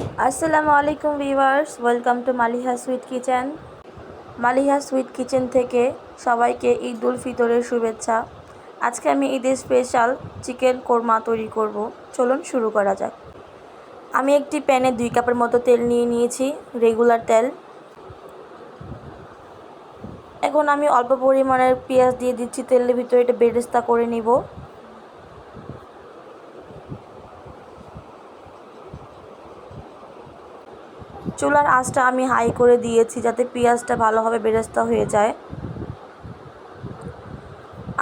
আসসালামু আলাইকুম viewers, welcome to Maliha sweet kitchen. Maliha sweet kitchen থেকে সবাইকে ঈদ উল ফিতরের শুভেচ্ছা। আজকে আমি ঈদের স্পেশাল চিকেন কোরমা তৈরি করব। চলুন শুরু করা যাক। আমি একটি প্যানে দুই কাপের মতো তেল নিয়ে নিয়েছি, রেগুলার তেল। এখন আমি অল্প পরিমাণের পেঁয়াজ দিয়ে দিচ্ছি, তেলের ভিতরে এটা বেরেস্তা করে নিব। চুলার আঁচটা আমি হাই করে দিয়েছি যাতে পেঁয়াজটা ভালোভাবে বেরেস্তা হয়ে যায়।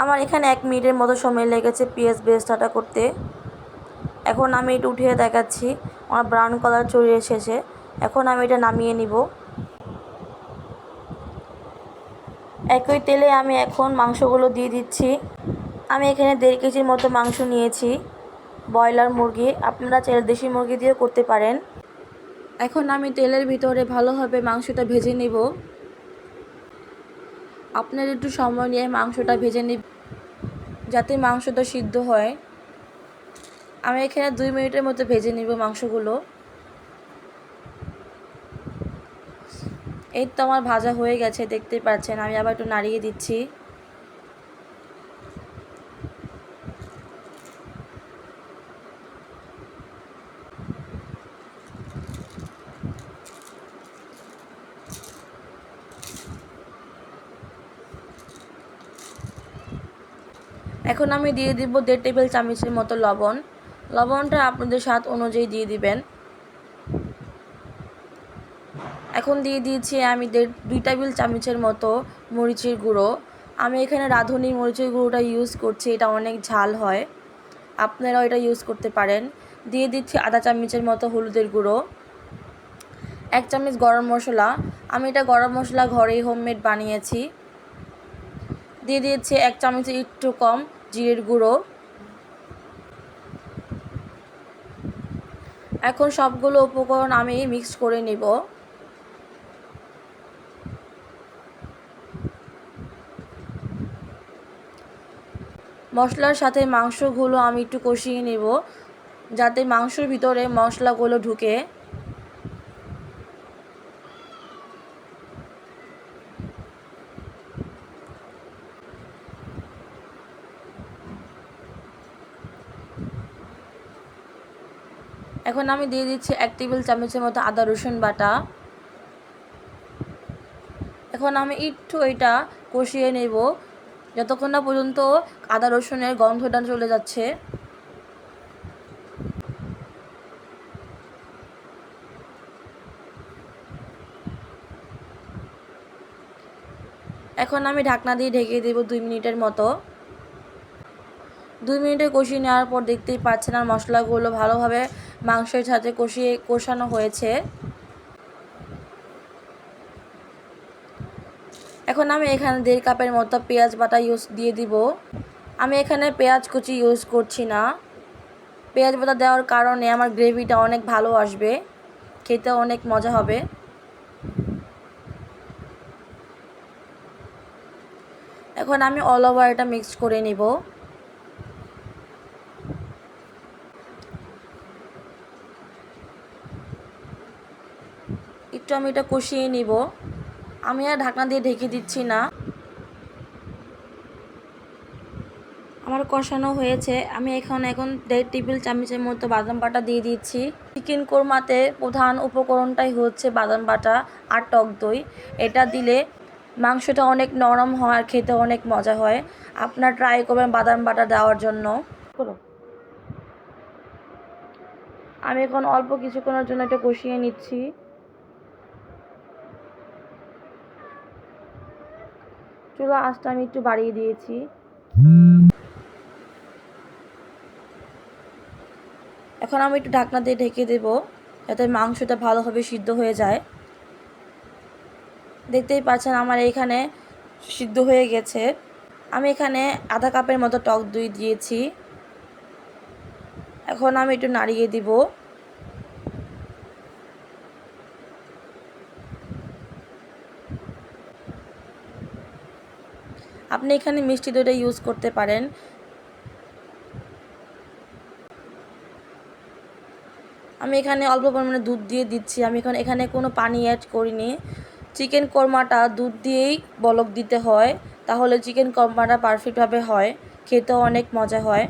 আমার এখানে এক মিনিটের মতো সময় লেগেছে পেঁয়াজ বেরেস্তাটা করতে। এখন আমি এটা উঠিয়ে দেখাচ্ছি আমার ব্রাউন কালার চলে এসেছে এখন আমি এটা নামিয়ে নিব। একই তেলে আমি এখন মাংসগুলো দিয়ে দিচ্ছি। আমি এখানে দেড় কেজির মতো মাংস নিয়েছি। ব্রয়লার মুরগি, আপনারা চাইলে দেশি মুরগি দিয়েও করতে পারেন। এখন আমি তেলের ভিতরে ভালোভাবে মাংসটা ভেজে নিব। আপনার একটু সময় নিয়ে মাংসটা ভেজে নিব, যাতে মাংসটা সিদ্ধ হয়। আমি এখানে দুই মিনিটের মতো ভেজে নিব মাংসগুলো। এই তো আমার ভাজা হয়ে গেছে, দেখতে পাচ্ছেন, আমি আবার একটু নাড়িয়ে দিচ্ছি। এখন আমি দিয়ে দিব দেড় টেবিল চামচের মতো লবণ। লবণটা আপনাদের স্বাদ অনুযায়ী দিয়ে দিবেন। এখন দিয়ে দিয়েছি আমি দেড়, দুই টেবিল চামচের মতো মরিচের গুঁড়ো। আমি এখানে রাঁধুনি মরিচের গুঁড়োটা ইউজ করছি, এটা অনেক ঝাল হয়। আপনারাও এটা ইউজ করতে পারেন। দিয়ে দিচ্ছি আধা চামচের মতো হলুদের গুঁড়ো। এক চামচ গরম মশলা। আমি এটা গরম মশলা ঘরেই হোমমেড বানিয়েছি। দিয়ে দিয়েছি এক চামচের একটু কম জিরের গুঁড়ো। এখন সবগুলো উপকরণ আমি মিক্স করে নেব। মশলার সাথে মাংসগুলো আমি একটু কষিয়ে নেব, যাতে মাংসর ভিতরে মশলাগুলো ঢুকে। এখন আমি দিয়ে দিচ্ছি এক টেবিল চামচের মতো আদা, রসুন বাটা। এখন আমি একটু এটা কষিয়ে নেব। যতক্ষণ না পর্যন্ত আদা, রসুনের গন্ধটা চলে যাচ্ছে। এখন আমি ঢাকনা দিয়ে ঢেকে দেব দুই মিনিটের মতো। দুই মিনিটে কষিয়ে নেওয়ার পর দেখতেই পাচ্ছেন আর মশলাগুলো ভালোভাবে মাংসের সাথে কষিয়ে কষানো হয়েছে। এখন আমি এখানে দেড় কাপের মতো পেঁয়াজ বাটা ইউজ দিয়ে দিব। আমি এখানে পেঁয়াজ কুচি ইউজ করছি না। পেঁয়াজ বাটা দেওয়ার কারণে আমার গ্রেভিটা অনেক ভালো আসবে। খেতে অনেক মজা হবে। এখন আমি অল ওভার এটা মিক্সড করে নিব। একটু আমি এটা কষিয়ে নিব। আমি আর ঢাকনা দিয়ে ঢেকে দিচ্ছি না। আমার কষানো হয়েছে। আমি এখন এখন দেড় টেবিল চামচের মতো বাদাম বাটা দিয়ে দিচ্ছি। চিকেন কোরমাতে প্রধান উপকরণটাই হচ্ছে বাদাম বাটা আর টক দই। এটা দিলে মাংসটা অনেক নরম হয় আর খেতে অনেক মজা হয়। আপনার ট্রাই করবেন বাদাম বাটা দেওয়ার জন্য। আমি এখন অল্প কিছুক্ষণের জন্য এটা কষিয়ে নিচ্ছি। চুলা আঁচটা আমি একটু বাড়িয়ে দিয়েছি। এখন আমি একটু ঢাকনা দিয়ে ঢেকে দেব, যাতে মাংসটা ভালোভাবে সিদ্ধ হয়ে যায়। দেখতেই পাচ্ছেন আমার এখানে সিদ্ধ হয়ে গেছে। আমি এখানে আধা কাপের মতো টক দই দিয়েছি। এখন আমি একটু নাড়িয়ে দিব। আপনি এখানে মিষ্টি দইটা ইউজ করতে পারেন। আমি এখানে অল্প পরিমাণে দুধ দিয়ে দিচ্ছি। আমি এখন এখানে কোনো পানি অ্যাড করিনি। চিকেন কোরমাটা দুধ দিয়েই বলক দিতে হয়, তাহলে চিকেন কোরমাটা পারফেক্টভাবে হয়, খেতেও অনেক মজা হয়।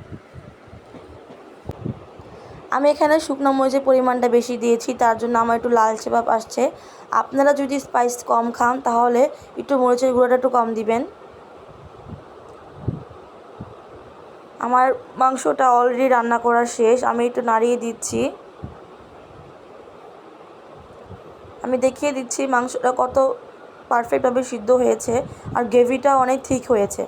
আমি এখানে শুকনো মরিচের পরিমাণটা বেশি দিয়েছি, তার জন্য আমার একটু লালচে ভাব আসছে। আপনারা যদি স্পাইস কম খান, তাহলে একটু মরিচের গুঁড়োটা একটু কম দিবেন। আমার মাংসটা অলরেডি রান্না করা শেষ, আমি একটু নাড়িয়ে দিচ্ছি। আমি দেখিয়ে দিচ্ছি মাংসটা কত পারফেক্টভাবে সিদ্ধ হয়েছে, আর গ্রেভিটা অনেক ঠিক হয়েছে।